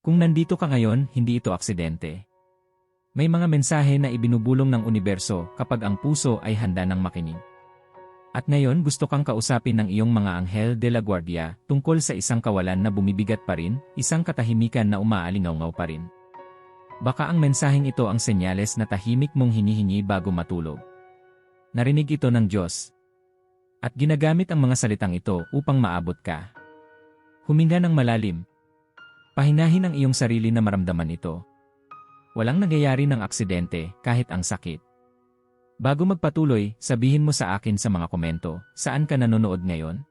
Kung nandito ka ngayon, hindi ito aksidente. May mga mensahe na ibinubulong ng universo kapag ang puso ay handa ng makinig. At ngayon gusto kang kausapin ng iyong mga anghel de la guardia tungkol sa isang kawalan na bumibigat pa rin, isang katahimikan na umaalingaw pa rin. Baka ang mensaheng ito ang senyales na tahimik mong hinihingi bago matulog. Narinig ito ng Diyos. At ginagamit ang mga salitang ito upang maabot ka. Huminga ng malalim, Pahinahin ang iyong sarili na maramdaman ito. Walang nangyayari ng aksidente kahit ang sakit. Bago magpatuloy, sabihin mo sa akin sa mga komento, saan ka nanonood ngayon?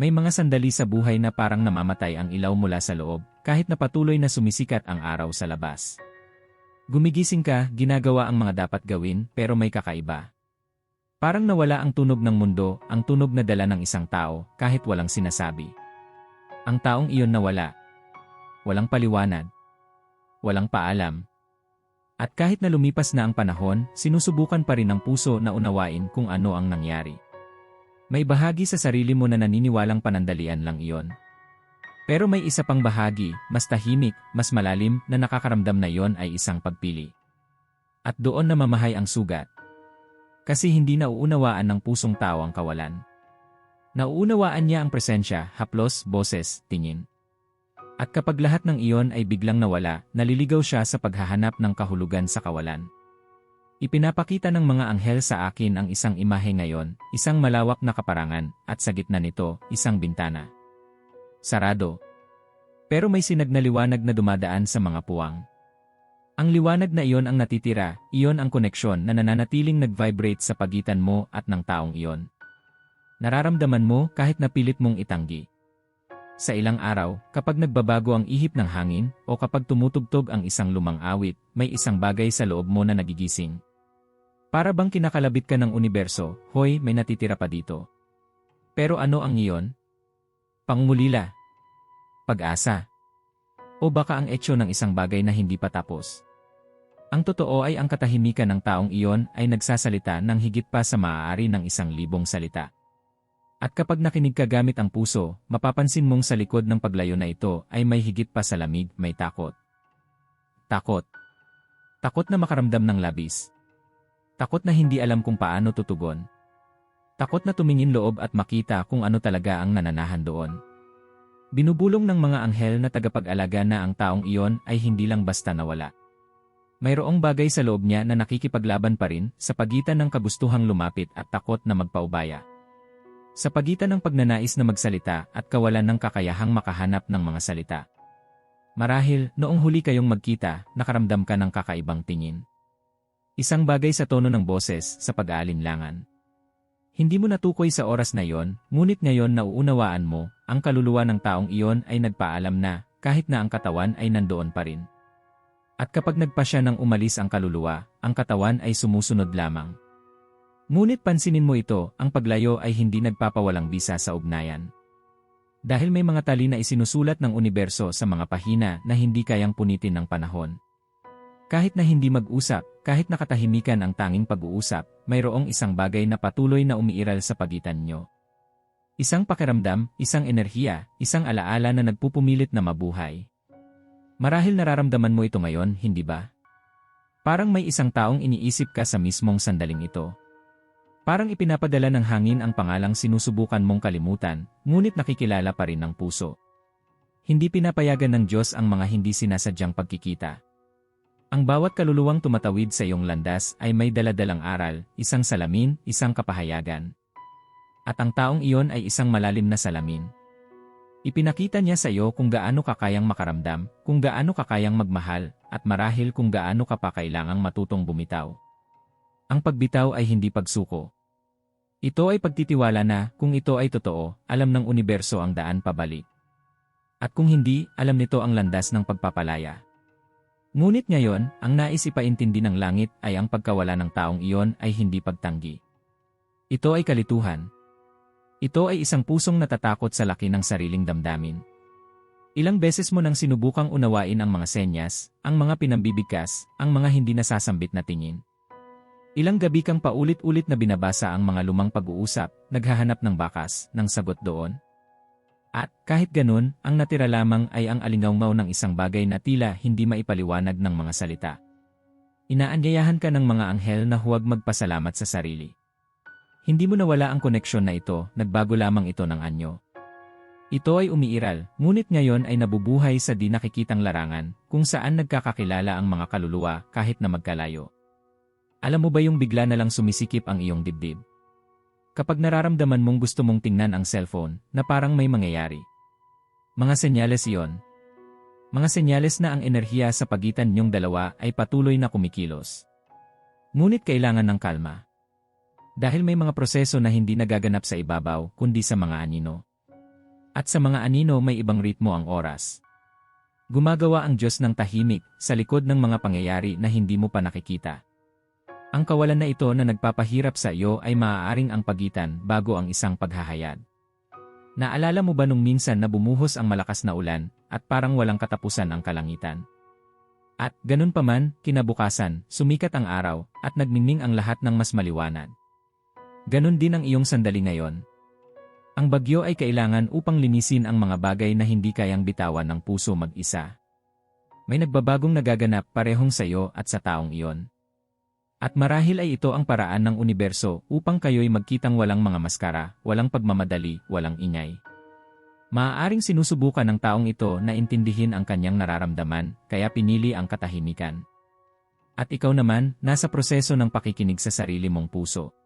May mga sandali sa buhay na parang namamatay ang ilaw mula sa loob, kahit na patuloy na sumisikat ang araw sa labas. Gumigising ka, ginagawa ang mga dapat gawin, pero may kakaiba. Parang nawala ang tunog ng mundo, ang tunog na dala ng isang tao, kahit walang sinasabi. Ang taong iyon nawala, walang paliwanag, walang paalam. At kahit na lumipas na ang panahon, sinusubukan pa rin ng puso na unawain kung ano ang nangyari. May bahagi sa sarili mo na naniniwalang panandalian lang iyon. Pero may isa pang bahagi, mas tahimik, mas malalim, na nakakaramdam na iyon ay isang pagpili. At doon na mamahay ang sugat. Kasi hindi nauunawaan ng pusong tao ang kawalan. Nauunawaan niya ang presensya, haplos, boses, tingin. At kapag lahat ng iyon ay biglang nawala, naliligaw siya sa paghahanap ng kahulugan sa kawalan. Ipinapakita ng mga anghel sa akin ang isang imahe ngayon, isang malawak na kaparangan, at sa gitna nito, isang bintana. Sarado. Pero may sinag na liwanag na dumadaan sa mga puwang. Ang liwanag na iyon ang natitira, iyon ang koneksyon na nananatiling nag-vibrate sa pagitan mo at ng taong iyon. Nararamdaman mo kahit napilit mong itanggi. Sa ilang araw, kapag nagbabago ang ihip ng hangin o kapag tumutugtog ang isang lumang awit, may isang bagay sa loob mo na nagigising. Para bang kinakalabit ka ng universo, hoy may natitira pa dito. Pero ano ang iyon? Pangmulila. Pag-asa. O baka ang etyo ng isang bagay na hindi pa tapos. Ang totoo ay ang katahimikan ng taong iyon ay nagsasalita ng higit pa sa maaari ng isang libong salita. At kapag nakinig ka gamit ang puso, mapapansin mong sa likod ng paglayo na ito ay may higit pa sa lamig, may takot. Takot. Takot na makaramdam ng labis. Takot na hindi alam kung paano tutugon. Takot na tumingin loob at makita kung ano talaga ang nananahan doon. Binubulong ng mga anghel na tagapag-alaga na ang taong iyon ay hindi lang basta nawala. Mayroong bagay sa loob niya na nakikipaglaban pa rin sa pagitan ng kagustuhang lumapit at takot na magpaubaya. Sa pagitan ng pagnanais na magsalita at kawalan ng kakayahang makahanap ng mga salita. Marahil, noong huli kayong magkita, nakaramdam ka ng kakaibang tingin. Isang bagay sa tono ng boses sa pag-aalinlangan. Hindi mo natukoy sa oras na yon, ngunit ngayon nauunawaan mo, ang kaluluwa ng taong iyon ay nagpaalam na, kahit na ang katawan ay nandoon pa rin. At kapag nagpa siya ng umalis ang kaluluwa, ang katawan ay sumusunod lamang. Ngunit pansinin mo ito, ang paglayo ay hindi nagpapawalang bisa sa ugnayan. Dahil may mga tali na isinusulat ng universo sa mga pahina na hindi kayang punitin ng panahon. Kahit na hindi mag-usap, kahit nakatahimikan ang tanging pag-uusap, mayroong isang bagay na patuloy na umiiral sa pagitan nyo. Isang pakiramdam, isang enerhiya, isang alaala na nagpupumilit na mabuhay. Marahil nararamdaman mo ito ngayon, hindi ba? Parang may isang taong iniisip ka sa mismong sandaling ito. Parang ipinapadala ng hangin ang pangalang sinusubukan mong kalimutan, ngunit nakikilala pa rin ng puso. Hindi pinapayagan ng Diyos ang mga hindi sinasadyang pagkikita. Ang bawat kaluluwang tumatawid sa iyong landas ay may daladalang aral, isang salamin, isang kapahayagan. At ang taong iyon ay isang malalim na salamin. Ipinakita niya sa iyo kung gaano ka kayang makaramdam, kung gaano ka kayang magmahal, at marahil kung gaano ka pa kailangang matutong bumitaw. Ang pagbitaw ay hindi pagsuko. Ito ay pagtitiwala na, kung ito ay totoo, alam ng universo ang daan pabalik. At kung hindi, alam nito ang landas ng pagpapalaya. Ngunit ngayon, ang nais ipaintindi ng langit ay ang pagkawala ng taong iyon ay hindi pagtanggi. Ito ay kalituhan. Ito ay isang pusong natatakot sa laki ng sariling damdamin. Ilang beses mo nang sinubukang unawain ang mga senyas, ang mga pinambibigkas, ang mga hindi nasasambit na tingin. Ilang gabi kang paulit-ulit na binabasa ang mga lumang pag-uusap, naghahanap ng bakas, ng sagot doon. At kahit ganun, ang natira lamang ay ang alingawmaw ng isang bagay na tila hindi maipaliwanag ng mga salita. Inaanyayahan ka ng mga anghel na huwag magpasalamat sa sarili. Hindi mo nawala ang koneksyon na ito, nagbago lamang ito ng anyo. Ito ay umiiral, ngunit ngayon ay nabubuhay sa di nakikitang larangan, kung saan nagkakakilala ang mga kaluluwa kahit na magkalayo. Alam mo ba yung bigla na lang sumisikip ang iyong dibdib? Kapag nararamdaman mong gusto mong tingnan ang cellphone, na parang may mangyayari. Mga senyales iyon. Mga senyales na ang enerhiya sa pagitan niyong dalawa ay patuloy na kumikilos. Ngunit kailangan ng kalma. Dahil may mga proseso na hindi nagaganap sa ibabaw, kundi sa mga anino. At sa mga anino may ibang ritmo ang oras. Gumagawa ang Diyos ng tahimik sa likod ng mga pangyayari na hindi mo pa nakikita. Ang kawalan na ito na nagpapahirap sa iyo ay maaaring ang pagitan bago ang isang paghahayag. Naalala mo ba nung minsan na bumuhos ang malakas na ulan at parang walang katapusan ang kalangitan? At ganun pa man, kinabukasan, sumikat ang araw at nagmingming ang lahat ng mas maliwanag. Ganun din ang iyong sandali ngayon, ang bagyo ay kailangan upang linisin ang mga bagay na hindi kayang bitawan ng puso mag-isa. May nagbabagong nagaganap parehong sa iyo at sa taong iyon. At marahil ay ito ang paraan ng universo upang kayo'y magkitang walang mga maskara, walang pagmamadali, walang ingay. Maaaring sinusubukan ng taong ito na intindihin ang kanyang nararamdaman, kaya pinili ang katahimikan. At ikaw naman, nasa proseso ng pakikinig sa sarili mong puso.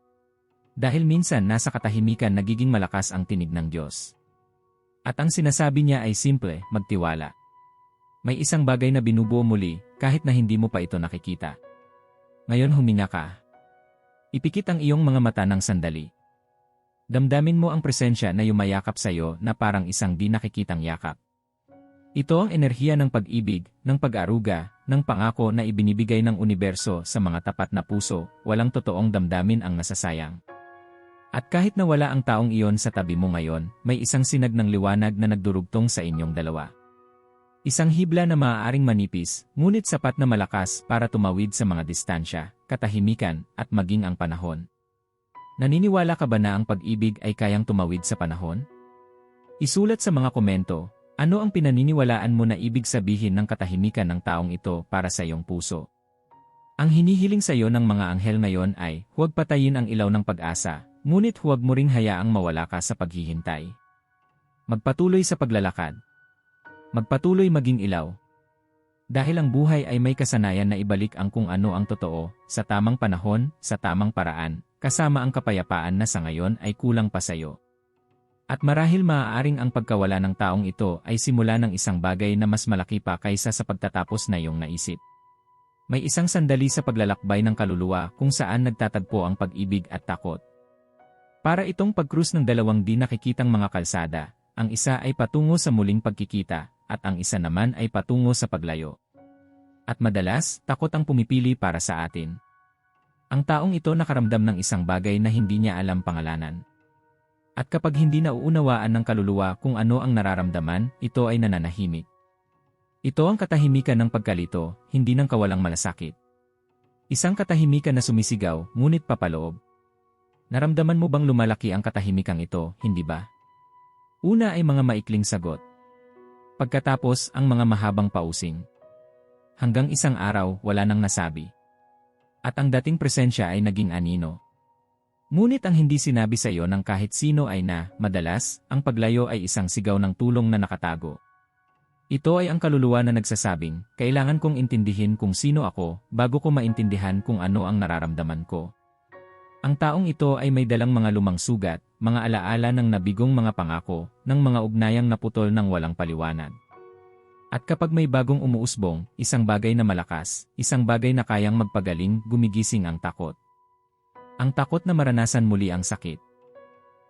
Dahil minsan nasa katahimikan nagiging malakas ang tinig ng Diyos. At ang sinasabi niya ay simple, magtiwala. May isang bagay na binubuo muli, kahit na hindi mo pa ito nakikita. Ngayon huminga ka. Ipikit ang iyong mga mata ng sandali. Damdamin mo ang presensya na yumayakap sa iyo na parang isang di nakikitang yakap. Ito ang enerhiya ng pag-ibig, ng pag-aruga, ng pangako na ibinibigay ng universo sa mga tapat na puso, walang totoong damdamin ang nasasayang. At kahit na wala ang taong iyon sa tabi mo ngayon, may isang sinag ng liwanag na nagdurugtong sa inyong dalawa. Isang hibla na maaaring manipis, ngunit sapat na malakas para tumawid sa mga distansya, katahimikan, at maging ang panahon. Naniniwala ka ba na ang pag-ibig ay kayang tumawid sa panahon? Isulat sa mga komento, ano ang pinaniniwalaan mo na ibig sabihin ng katahimikan ng taong ito para sa iyong puso? Ang hinihiling sa iyo ng mga anghel ngayon ay, huwag patayin ang ilaw ng pag-asa, Ngunit huwag mo ring hayaang mawala ka sa paghihintay. Magpatuloy sa paglalakad. Magpatuloy maging ilaw. Dahil ang buhay ay may kasanayan na ibalik ang kung ano ang totoo, sa tamang panahon, sa tamang paraan, kasama ang kapayapaan na sa ngayon ay kulang pa sa iyo. At marahil maaaring ang pagkawala ng taong ito ay simula ng isang bagay na mas malaki pa kaysa sa pagtatapos na iyong naisip. May isang sandali sa paglalakbay ng kaluluwa kung saan nagtatagpo ang pag-ibig at takot. Para itong pagkrus ng dalawang di nakikitang mga kalsada, ang isa ay patungo sa muling pagkikita, at ang isa naman ay patungo sa paglayo. At madalas, takot ang pumipili para sa atin. Ang taong ito nakaramdam ng isang bagay na hindi niya alam pangalanan. At kapag hindi nauunawaan ng kaluluwa kung ano ang nararamdaman, ito ay nananahimik. Ito ang katahimikan ng pagkalito, hindi ng kawalang malasakit. Isang katahimikan na sumisigaw, ngunit papaloob. Naramdaman mo bang lumalaki ang katahimikang ito, hindi ba? Una ay mga maikling sagot. Pagkatapos ang mga mahabang pausing. Hanggang isang araw, wala nang nasabi. At ang dating presensya ay naging anino. Ngunit ang hindi sinabi sa iyo ng kahit sino ay na, madalas, ang paglayo ay isang sigaw ng tulong na nakatago. Ito ay ang kaluluwa na nagsasabing, kailangan kong intindihin kung sino ako bago ko maintindihan kung ano ang nararamdaman ko. Ang taong ito ay may dalang mga lumang sugat, mga alaala ng nabigong mga pangako, ng mga ugnayang naputol ng walang paliwanag. At kapag may bagong umuusbong, isang bagay na malakas, isang bagay na kayang magpagaling, gumigising ang takot. Ang takot na maranasan muli ang sakit.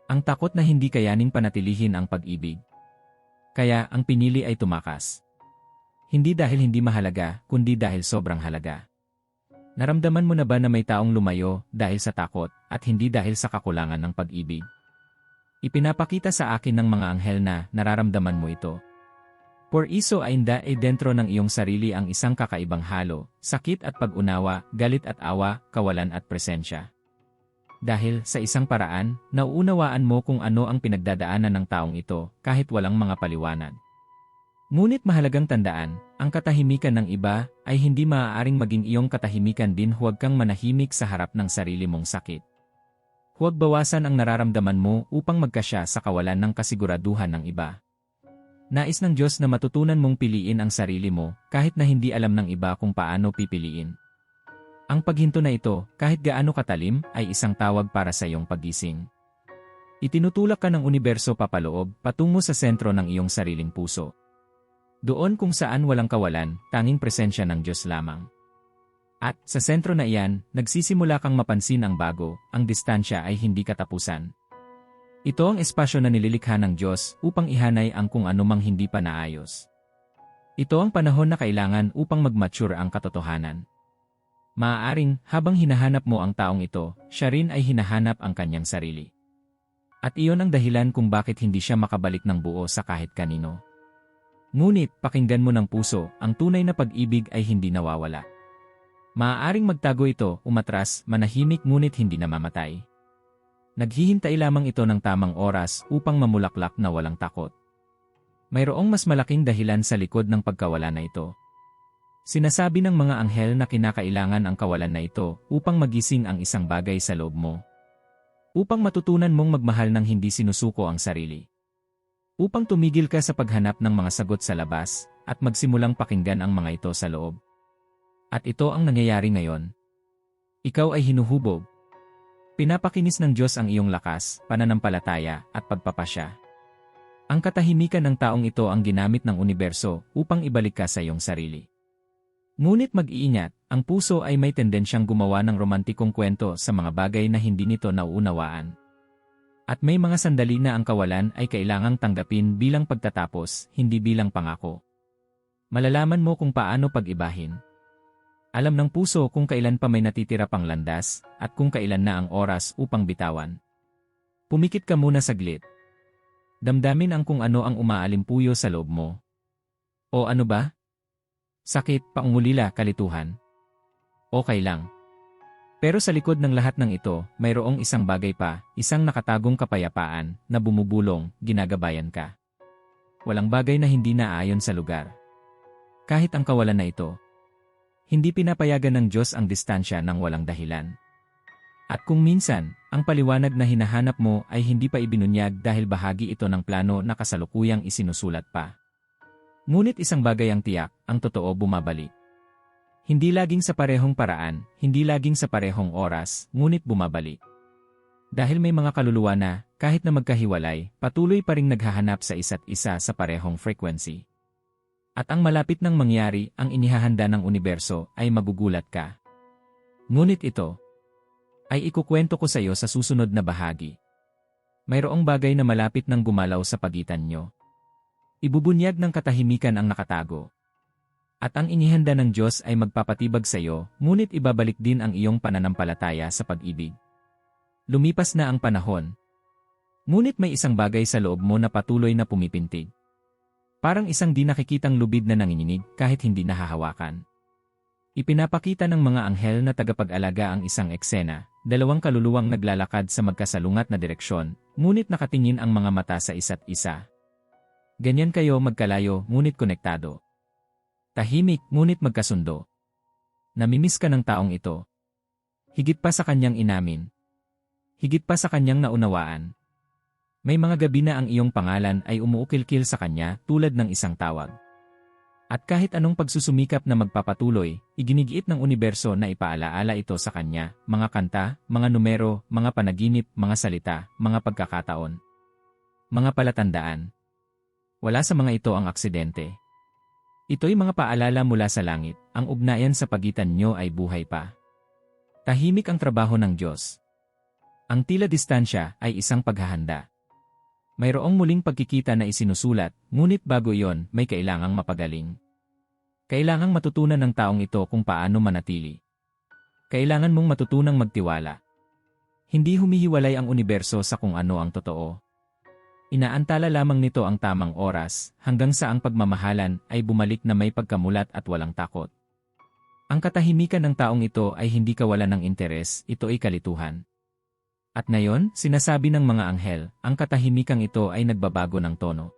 Ang takot na hindi kayaning panatilihin ang pag-ibig. Kaya ang pinili ay tumakas. Hindi dahil hindi mahalaga, kundi dahil sobrang halaga. Naramdaman mo na ba na may taong lumayo dahil sa takot at hindi dahil sa kakulangan ng pag-ibig? Ipinapakita sa akin ng mga anghel na nararamdaman mo ito. Por iso ay inda e dentro ng iyong sarili ang isang kakaibang halo, sakit at pag-unawa, galit at awa, kawalan at presensya. Dahil sa isang paraan, nauunawaan mo kung ano ang pinagdadaanan ng taong ito kahit walang mga paliwanag. Ngunit mahalagang tandaan, ang katahimikan ng iba ay hindi maaaring maging iyong katahimikan din huwag kang manahimik sa harap ng sarili mong sakit. Huwag bawasan ang nararamdaman mo upang magkasya sa kawalan ng kasiguraduhan ng iba. Nais ng Diyos na matutunan mong piliin ang sarili mo kahit na hindi alam ng iba kung paano pipiliin. Ang paghinto na ito, kahit gaano katalim, ay isang tawag para sa iyong pagising. Itinutulak ka ng universo papaloob patungo sa sentro ng iyong sariling puso. Doon kung saan walang kawalan, tanging presensya ng Diyos lamang. At, sa sentro na iyan, nagsisimula kang mapansin ang bago, ang distansya ay hindi katapusan. Ito ang espasyo na nililikha ng Diyos upang ihanay ang kung anumang hindi pa naayos. Ito ang panahon na kailangan upang mag-mature ang katotohanan. Maaaring, habang hinahanap mo ang taong ito, siya rin ay hinahanap ang kanyang sarili. At iyon ang dahilan kung bakit hindi siya makabalik ng buo sa kahit kanino. Ngunit, pakinggan mo ng puso, ang tunay na pag-ibig ay hindi nawawala. Maaaring magtago ito, umatras, manahimik ngunit hindi namamatay. Naghihintay lamang ito ng tamang oras upang mamulaklak na walang takot. Mayroong mas malaking dahilan sa likod ng pagkawala na ito. Sinasabi ng mga anghel na kinakailangan ang kawalan na ito upang magising ang isang bagay sa loob mo. Upang matutunan mong magmahal ng hindi sinusuko ang sarili. Upang tumigil ka sa paghanap ng mga sagot sa labas at magsimulang pakinggan ang mga ito sa loob. At ito ang nangyayari ngayon. Ikaw ay hinuhubog. Pinapakinis ng Diyos ang iyong lakas, pananampalataya, at pagpapasya. Ang katahimikan ng taong ito ang ginamit ng universo upang ibalik ka sa iyong sarili. Ngunit mag-iingat, ang puso ay may tendensyang gumawa ng romantikong kwento sa mga bagay na hindi nito nauunawaan. At may mga sandali na ang kawalan ay kailangang tanggapin bilang pagtatapos, hindi bilang pangako. Malalaman mo kung paano pag-ibahin. Alam ng puso kung kailan pa may natitira pang landas at kung kailan na ang oras upang bitawan. Pumikit ka muna saglit. Damdamin ang kung ano ang umaalimpuyo sa loob mo. O ano ba? Sakit, paungulila, kalituhan. Okay lang. Pero sa likod ng lahat ng ito, mayroong isang bagay pa, isang nakatagong kapayapaan, na bumubulong, ginagabayan ka. Walang bagay na hindi naayon sa lugar. Kahit ang kawalan na ito. Hindi pinapayagan ng Diyos ang distansya ng walang dahilan. At kung minsan, ang paliwanag na hinahanap mo ay hindi pa ibinunyag dahil bahagi ito ng plano na kasalukuyang isinusulat pa. Ngunit isang bagay ang tiyak, ang totoo bumabalik. Hindi laging sa parehong paraan, hindi laging sa parehong oras, ngunit bumabalik. Dahil may mga kaluluwa na, kahit na magkahiwalay, patuloy pa ring naghahanap sa isa't isa sa parehong frequency. At ang malapit nang mangyari, ang inihahanda ng universo, ay magugulat ka. Ngunit ito, ay ikukwento ko sa iyo sa susunod na bahagi. Mayroong bagay na malapit nang gumalaw sa pagitan nyo. Ibubunyag ng katahimikan ang nakatago. At ang inihanda ng Diyos ay magpapatibag sa iyo, ngunit ibabalik din ang iyong pananampalataya sa pag-ibig. Lumipas na ang panahon. Ngunit may isang bagay sa loob mo na patuloy na pumipintig. Parang isang di nakikitang lubid na nanginginig kahit hindi nahahawakan. Ipinapakita ng mga anghel na tagapag-alaga ang isang eksena, dalawang kaluluwang naglalakad sa magkasalungat na direksyon, ngunit nakatingin ang mga mata sa isa't isa. Ganyan kayo magkalayo ngunit konektado. Tahimik ngunit magkasundo. Namimiss ka ng taong ito. Higit pa sa kanyang inamin. Higit pa sa kanyang naunawaan. May mga gabi na ang iyong pangalan ay umuukilkil sa kanya tulad ng isang tawag. At kahit anong pagsusumikap na magpapatuloy, iginigiit ng universo na ipaalaala ito sa kanya, mga kanta, mga numero, mga panaginip, mga salita, mga pagkakataon. Mga palatandaan, wala sa mga ito ang aksidente. Ito'y mga paalala mula sa langit, ang ugnayan sa pagitan nyo ay buhay pa. Tahimik ang trabaho ng Diyos. Ang tila distansya ay isang paghahanda. Mayroong muling pagkikita na isinusulat, ngunit bago iyon, may kailangang mapagaling. Kailangang matutunan ng taong ito kung paano manatili. Kailangan mong matutunang magtiwala. Hindi humihiwalay ang universo sa kung ano ang totoo. Inaantala lamang nito ang tamang oras, hanggang sa ang pagmamahalan ay bumalik na may pagkamulat at walang takot. Ang katahimikan ng taong ito ay hindi kawalan ng interes, ito ay kalituhan. At ngayon, sinasabi ng mga anghel, ang katahimikang ito ay nagbabago ng tono.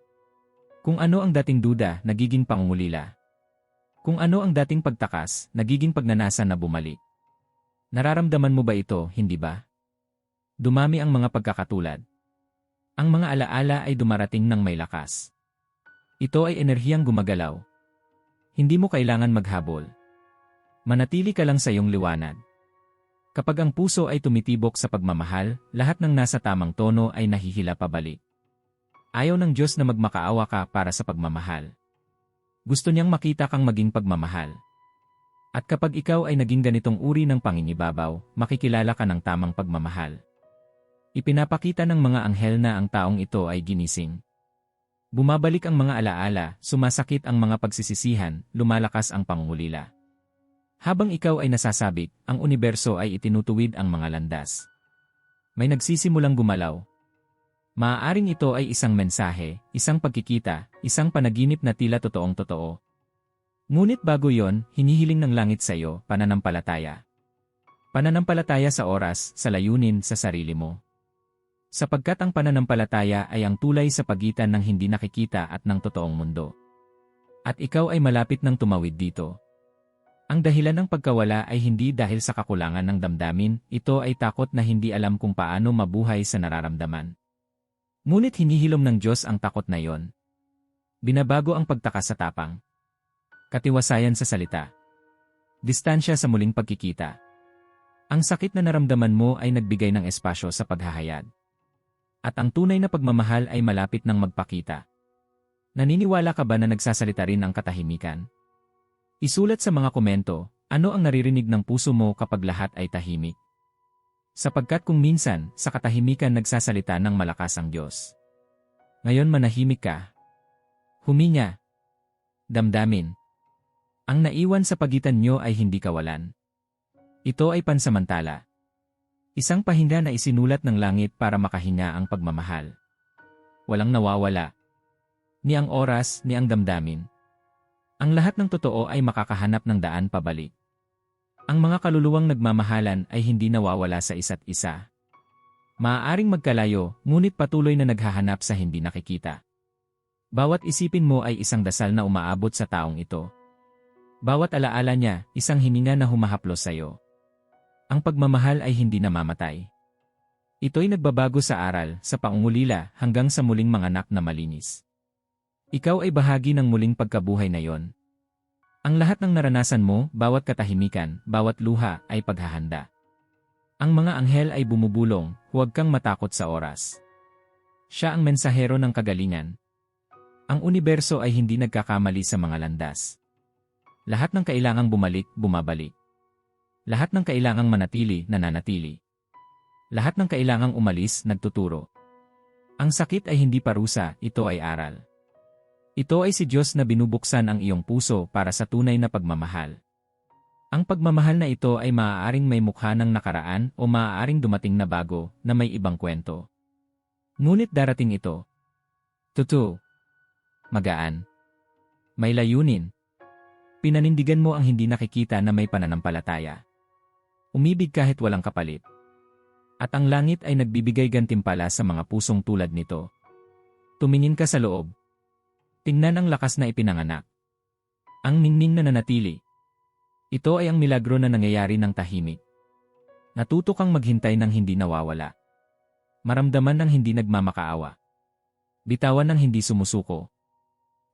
Kung ano ang dating duda, nagiging pangungulila. Kung ano ang dating pagtakas, nagiging pagnanasa na bumalik. Nararamdaman mo ba ito, hindi ba? Dumami ang mga pagkakatulad. Ang mga alaala ay dumarating ng may lakas. Ito ay enerhiyang gumagalaw. Hindi mo kailangan maghabol. Manatili ka lang sa iyong liwanag. Kapag ang puso ay tumitibok sa pagmamahal, lahat ng nasa tamang tono ay nahihila pabalik. Ayaw ng Diyos na magmakaawa ka para sa pagmamahal. Gusto niyang makita kang maging pagmamahal. At kapag ikaw ay naging ganitong uri ng panginibabaw, makikilala ka ng tamang pagmamahal. Ipinapakita ng mga anghel na ang taong ito ay ginising. Bumabalik ang mga alaala, sumasakit ang mga pagsisisihan, lumalakas ang pangungulila. Habang ikaw ay nasasabik, ang universo ay itinutuwid ang mga landas. May nagsisimulang gumalaw. Maaaring ito ay isang mensahe, isang pagkikita, isang panaginip na tila totoong totoo. Ngunit bago yon, hinihiling ng langit sa iyo, pananampalataya. Pananampalataya sa oras, sa layunin, sa sarili mo. Sapagkat ang pananampalataya ay ang tulay sa pagitan ng hindi nakikita at ng totoong mundo. At ikaw ay malapit ng tumawid dito. Ang dahilan ng pagkawala ay hindi dahil sa kakulangan ng damdamin, ito ay takot na hindi alam kung paano mabuhay sa nararamdaman. Ngunit hinihilom ng Diyos ang takot na yon. Binabago ang pagtaka sa tapang. Katiwasayan sa salita. Distansya sa muling pagkikita. Ang sakit na naramdaman mo ay nagbigay ng espasyo sa paghahayag at ang tunay na pagmamahal ay malapit ng magpakita. Naniniwala ka ba na nagsasalita rin ang katahimikan? Isulat sa mga komento, ano ang naririnig ng puso mo kapag lahat ay tahimik? Sapagkat kung minsan, sa katahimikan nagsasalita ng malakas ang Diyos. Ngayon manahimik ka. Huminga. Damdamin. Ang naiwan sa pagitan nyo ay hindi kawalan. Ito ay pansamantala. Isang pahinga na isinulat ng langit para makahinga ang pagmamahal. Walang nawawala. Ni ang oras, ni ang damdamin. Ang lahat ng totoo ay makakahanap ng daan pabalik. Ang mga kaluluwang nagmamahalan ay hindi nawawala sa isa't isa. Maaaring magkalayo, ngunit patuloy na naghahanap sa hindi nakikita. Bawat isipin mo ay isang dasal na umaabot sa taong ito. Bawat alaala niya, isang hininga na humahaplos sa iyo. Ang pagmamahal ay hindi namamatay. Ito'y nagbabago sa aral, sa pangungulila, hanggang sa muling manganak na malinis. Ikaw ay bahagi ng muling pagkabuhay na yon. Ang lahat ng naranasan mo, bawat katahimikan, bawat luha, ay paghahanda. Ang mga anghel ay bumubulong, huwag kang matakot sa oras. Siya ang mensahero ng kagalingan. Ang universo ay hindi nagkakamali sa mga landas. Lahat ng kailangang bumalik, bumabalik. Lahat ng kailangang manatili, nananatili. Lahat ng kailangang umalis, nagtuturo. Ang sakit ay hindi parusa, ito ay aral. Ito ay si Diyos na binubuksan ang iyong puso para sa tunay na pagmamahal. Ang pagmamahal na ito ay maaaring may mukha ng nakaraan o maaaring dumating na bago na may ibang kwento. Ngunit darating ito. Totoo. Magaan. May layunin. Pinanindigan mo ang hindi nakikita na may pananampalataya. Umibig kahit walang kapalit. At ang langit ay nagbibigay gantimpala sa mga pusong tulad nito. Tumingin ka sa loob. Tingnan ang lakas na ipinanganak. Ang ningning na nanatili. Ito ay ang milagro na nangyayari ng tahimik. Natuto kang maghintay ng hindi nawawala. Maramdaman ng hindi nagmamakaawa. Bitawan ng hindi sumusuko.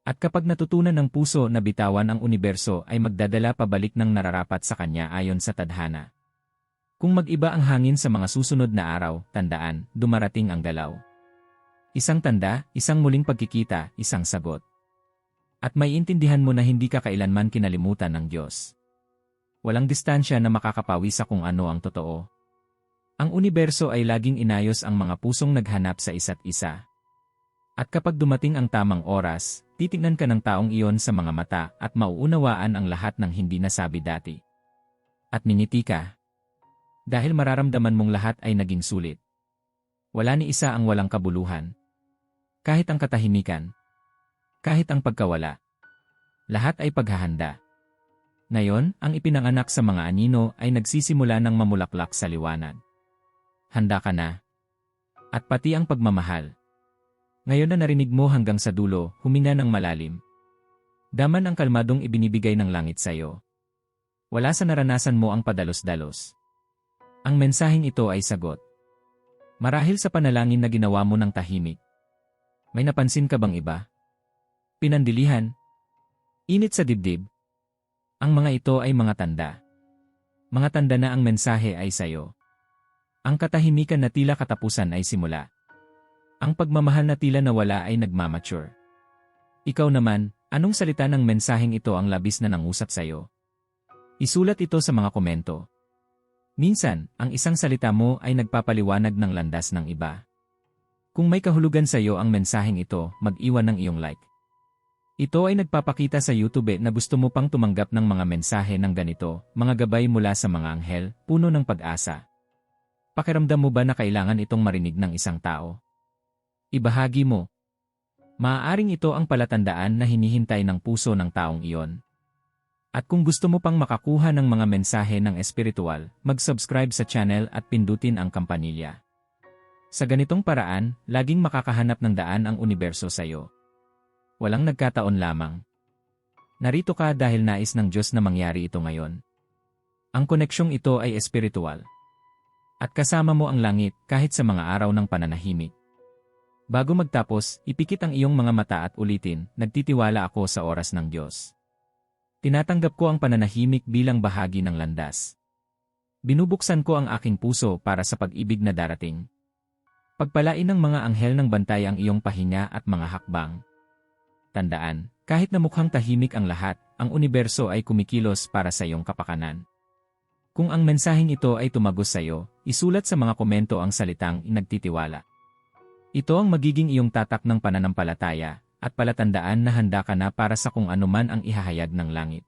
At kapag natutunan ng puso na bitawan ang universo ay magdadala pabalik ng nararapat sa kanya ayon sa tadhana. Kung mag-iba ang hangin sa mga susunod na araw, tandaan, dumarating ang galaw. Isang tanda, isang muling pagkikita, isang sagot. At may intindihan mo na hindi ka kailanman kinalimutan ng Diyos. Walang distansya na makakapawi sa kung ano ang totoo. Ang universo ay laging inayos ang mga pusong naghanap sa isa't isa. At kapag dumating ang tamang oras, titignan ka ng taong iyon sa mga mata at mauunawaan ang lahat ng hindi nasabi dati. At niniti ka. Dahil mararamdaman mong lahat ay naging sulit. Wala ni isa ang walang kabuluhan. Kahit ang katahimikan. Kahit ang pagkawala. Lahat ay paghahanda. Ngayon, ang ipinanganak sa mga anino ay nagsisimula ng mamulaklak sa liwanag. Handa ka na. At pati ang pagmamahal. Ngayon na narinig mo hanggang sa dulo, huminga ng malalim. Daman ang kalmadong ibinibigay ng langit sa iyo. Wala sa naranasan mo ang padalos-dalos. Ang mensaheng ito ay sagot. Marahil sa panalangin na ginawa mo ng tahimik. May napansin ka bang iba? Pinandilihan? Init sa dibdib? Ang mga ito ay mga tanda. Mga tanda na ang mensahe ay sayo. Ang katahimikan na tila katapusan ay simula. Ang pagmamahal na tila nawala ay nagmamature. Ikaw naman, anong salita ng mensaheng ito ang labis na nangusap sa'yo? Isulat ito sa mga komento. Minsan, ang isang salita mo ay nagpapaliwanag ng landas ng iba. Kung may kahulugan sa iyo ang mensaheng ito, mag-iwan ng iyong like. Ito ay nagpapakita sa YouTube na gusto mo pang tumanggap ng mga mensahe ng ganito, mga gabay mula sa mga anghel, puno ng pag-asa. Pakiramdam mo ba na kailangan itong marinig ng isang tao? Ibahagi mo. Maaaring ito ang palatandaan na hinihintay ng puso ng taong iyon. At kung gusto mo pang makakuha ng mga mensahe ng espiritual, mag-subscribe sa channel at pindutin ang kampanilya. Sa ganitong paraan, laging makakahanap ng daan ang universo sa iyo. Walang nagkataon lamang. Narito ka dahil nais ng Diyos na mangyari ito ngayon. Ang koneksyong ito ay espiritual. At kasama mo ang langit kahit sa mga araw ng pananahimik. Bago magtapos, ipikit ang iyong mga mata at ulitin, nagtitiwala ako sa oras ng Diyos. Tinatanggap ko ang pananahimik bilang bahagi ng landas. Binubuksan ko ang aking puso para sa pag-ibig na darating. Pagpalain ng mga anghel ng bantay ang iyong pahinga at mga hakbang. Tandaan, kahit na mukhang tahimik ang lahat, ang universo ay kumikilos para sa iyong kapakanan. Kung ang mensaheng ito ay tumagos sa iyo, isulat sa mga komento ang salitang inagtitiwala. Ito ang magiging iyong tatak ng pananampalataya, at palatandaan na handa ka na para sa kung anuman ang ihahayag ng langit.